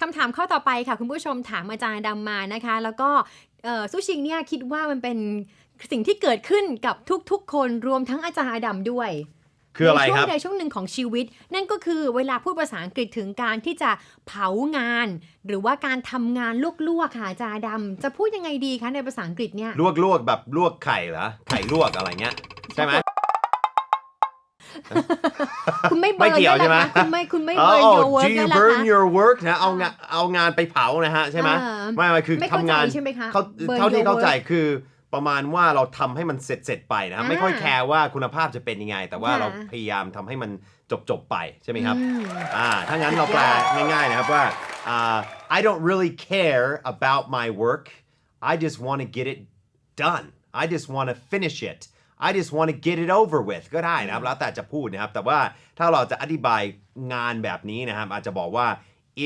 คำถามข้อต่อไปค่ะ คุณผู้ชมถามอาจารย์ดำมานะคะ แล้วก็เอ่อซูชิงเนี่ยคิดว่ามันเป็นสิ่งที่เกิดขึ้นกับทุกๆ คนรวมทั้งอาจารย์ดำด้วยคืออะไรในช่วคงรับใดช่วงหนึ่งของชีวิต นั่นก็คือเวลาพูดภาษาอังกฤษถึงการที่จะเผางาน หรือว่าการทำงานลวกๆค่ะอาจารย์ดำจะพูดยังไงดีคะในภาษาอังกฤษเนี่ยลวกลวกแบบลวกไข่เหรอไข่ลวกอะไรเงี้ยใช่ไหม คุณไม่เบิไม่ร์นเกี่ยวด้วยใช่ไหมนะคะคุณไม่คุณไม่อ๋อเบิร์น your work do ด้ว you ยล่ะ burn คะ your work นะเอางานเอางานไปเผานะฮะใช่ไหมอ่าไม่ไม่คือไม่เข้าทำใจงานใช่ไหมคะเขา burn เท่าที่ your เข้าใจ work คือประมาณว่าเราทำให้มันเสร็จเสร็จๆไปนะครับอ่าไม่ค่อยแคร์ว่าคุณภาพจะเป็นยังไง แต่ว่าค่ะเราพยายามทำให้มันจบจบๆไปใช่ไหมครับอืมอ่าถ้างั้นเราแปลง่ายๆนะครับว่าอ่า I don't really care about my work I just want to get it done I just want to finish it I just want to get it over with ก็ได้นะครับ แล้วแต่จะพูดนะครับ แต่ว่าถ้าเราจะอธิบายงานแบบนี้นะครับ อาจจะบอกว่า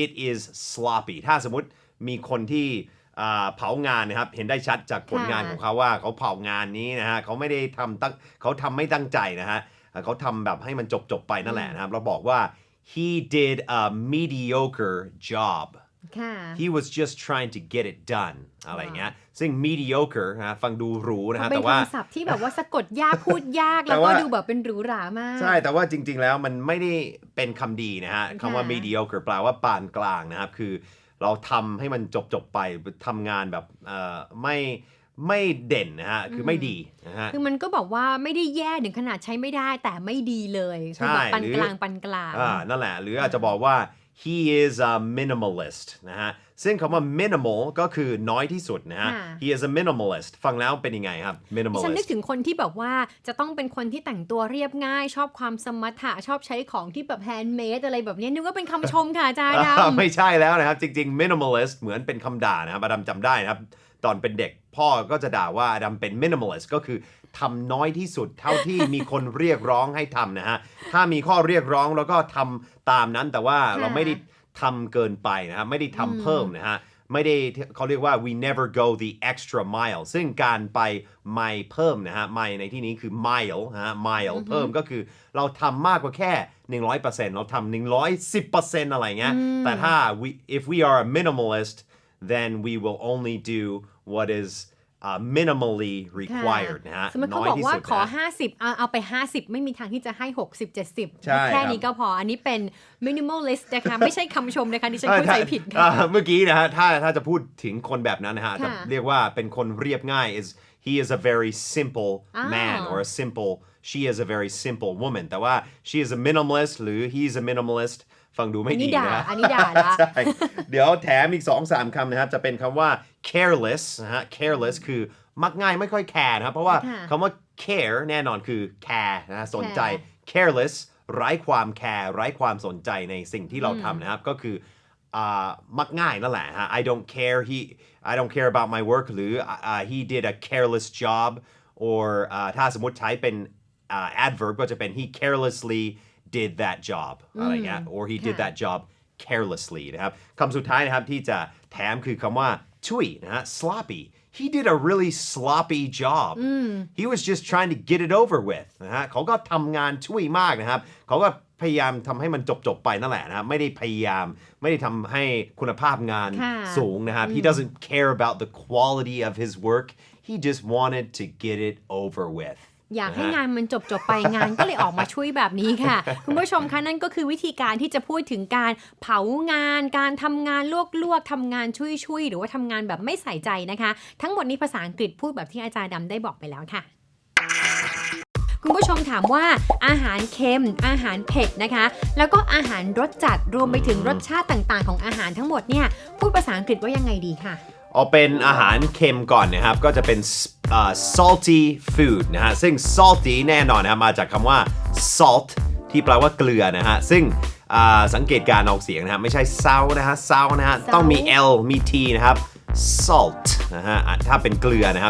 it is sloppy ถ้าสมมติมีคนที่อ่าเผางานนะครับ เห็นได้ชัดจากผลงานค่ะของเขาว่าเขาเผางานนี้นะฮะเขาไม่ได้ทำตั้งเขาทำไม่ตั้งใจนะฮะเขาทำแบบให้มันจบจบๆไปนั่นแหละนะครับ เราบอกว่า he did a mediocre job ค่ะ he was just trying to get it done อะไรเงี้ยซึ่ง mediocre นะฮะฟังดูหรูนะเขาฮะเป็นแต่ว่าคำศัพท์ที่แบบว่าสะกดยากพูดยากแล้วแต่ก็ว่าดูแบบเป็นหรูหรามาก ใช่แต่ว่าจริง ๆ แล้วมันไม่ได้เป็นคำดีนะฮะคำว่าค่ะ mediocre แปลว่าปานกลางนะครับ คือเราทำให้มันจบจบๆไปทำงานแบบเอ่อไม่ไม่เด่นนะฮะ คือไม่ดีนะฮะ คือมันก็บอกว่าไม่ได้แย่ถึงขนาดใช้ไม่ได้แต่ไม่ดีเลยคือแบบใช่ปานหรือกลางปานกลางอ่านั่นแหละ หรืออาจจะบอกว่า he is a minimalist นะฮะซึ่งคำว่า minimal ก็คือน้อยที่สุดนะฮะค่ะ he is a minimalist ฟังแล้วเป็นยังไงครับดิฉันนึก minimalist ถึงคนที่แบบว่าจะต้องเป็นคนที่แต่งตัวเรียบง่าย ชอบความสมถะชอบใช้ของที่แบบแฮนด์เมดอะไรแบบนี้นึกว่าเป็นคำชมค่ะอาจารย์ดอ่าไม่ใช่แล้วนะครับ จริง ๆ minimalist เหมือนเป็นคำด่านะครับอดัมจำได้นะครับ ตอนเป็นเด็กพ่อก็จะด่าว่าอดัมเป็น minimalist ก็คือ ทำน้อยที่สุด เท่าที่มีคนเรียกร้องให้ทำนะฮะ ถ้ามีข้อเรียกร้องแล้วก็ทำตามนั้น แต่ว่าเราไม่ได้ทำเกินไปนะครับไม่ได้ทำเพิ่มนะฮะไม่ได้เขาเรียกว่า we never go the extra mile ซึ่งการไป mile เพิ่มนะฮะ mile ในที่นี้คือ mile นะฮะ mile เพิ่มก็คือเราทำมากกว่าแค่ 100%เราทำ110%อะไรเงี้ยแต่ถ้า we if we are a minimalist then we will only do what is uh, minimally ำ required นะฮะสมมติเขาน้อยบอกที่ว่าสุดขอนะ50เอาเอาไป 50 ไม่มีทางที่จะให้ 60 70ใช่แค่ครับนี้ก็พอ อันนี้เป็น minimalist นะคะ ไม่ใช่คำชมนะคะดิฉันเอ่อเข้าใจถ้าผิดอ่าค่ะเมื่อกี้นะฮะ ถ้าถ้าจะพูดถึงคนแบบนั้นนะฮะค่ะจะเรียกว่าเป็นคนเรียบง่าย is he is a very simple อ้าว man or a simple she is a very simple woman แต่ว่า she is a minimalist หรือ he is a minimalist ฟังดูไม่อันนี้ดีด่านะฮะอันนี้ด่าละใช่เดี๋ยวแถมอีก 2 3คำนะครับ จะเป็นคำว่า careless นะฮะ careless คือมักง่ายไม่ค่อยแคร์นะครับ เพราะว่าค่ะคำว่า care แน่นอนคือ care นะฮะสนใจ care careless ไร้ความแคร์ไร้ความสนใจในสิ่งที่เราทำนะครับ ก็คืออ่ามักง่ายนั่นแหละฮะ I don't care he I don't care about my work หรืออ่า he did a careless job or อ่าถ้าสมมติใช้เป็นอ่า adverb ก็จะเป็น he carelessly did that job อะไรเงี้ย or he did ค่ะ that job carelessly นะครับคำสุดท้ายนะครับที่จะแถมคือคำว่า ช่วยนะฮะ sloppy he did a really sloppy job he was just trying to get it over with นะฮะเขาก็ทำงานช่วยมากนะครับ เขาก็พยายามทำให้มันจบๆไปนั่นแหละนะครับ ไม่ได้พยายาม ไม่ได้ทำให้คุณภาพงาน ค่ะ สูงนะครับ he doesn't care about the quality of his work he just wanted to get it over with อยากให้งานมันจบจบๆไปงานก็เลยออกมาช่วยแบบนี้ค่ะ คุณผู้ชมคะนั่นก็คือวิธีการที่จะพูดถึงการเผางาน การทำงานลวกๆทำงานช่วยๆหรือว่าทำงานแบบไม่ใส่ใจนะคะ ทั้งหมดนี้ภาษาอังกฤษพูดแบบที่อาจารย์ดำได้บอกไปแล้วค่ะคุณผู้ชมถามว่าอาหารเค็ม อาหารเผ็ดนะคะ แล้วก็อาหารรสจัดรวมไปถึงรสชาติต่างๆ ของอาหารทั้งหมดเนี่ย พูดภาษาอังกฤษว่ายังไงดีค่ะ เอาเป็นอาหารเค็มก่อนนะครับ ก็จะเป็นอ่า salty food นะฮะ ซึ่ง salty แน่นอนนะครับมาจากคำว่า salt ที่แปลว่าเกลือนะฮะ ซึ่งอ่าสังเกตการออกเสียงนะฮะ ไม่ใช่ sour นะฮะ sour นะฮะ ต้องมี l มี t นะครับ salt นะฮะอะถ้าเป็นเกลือนะครับ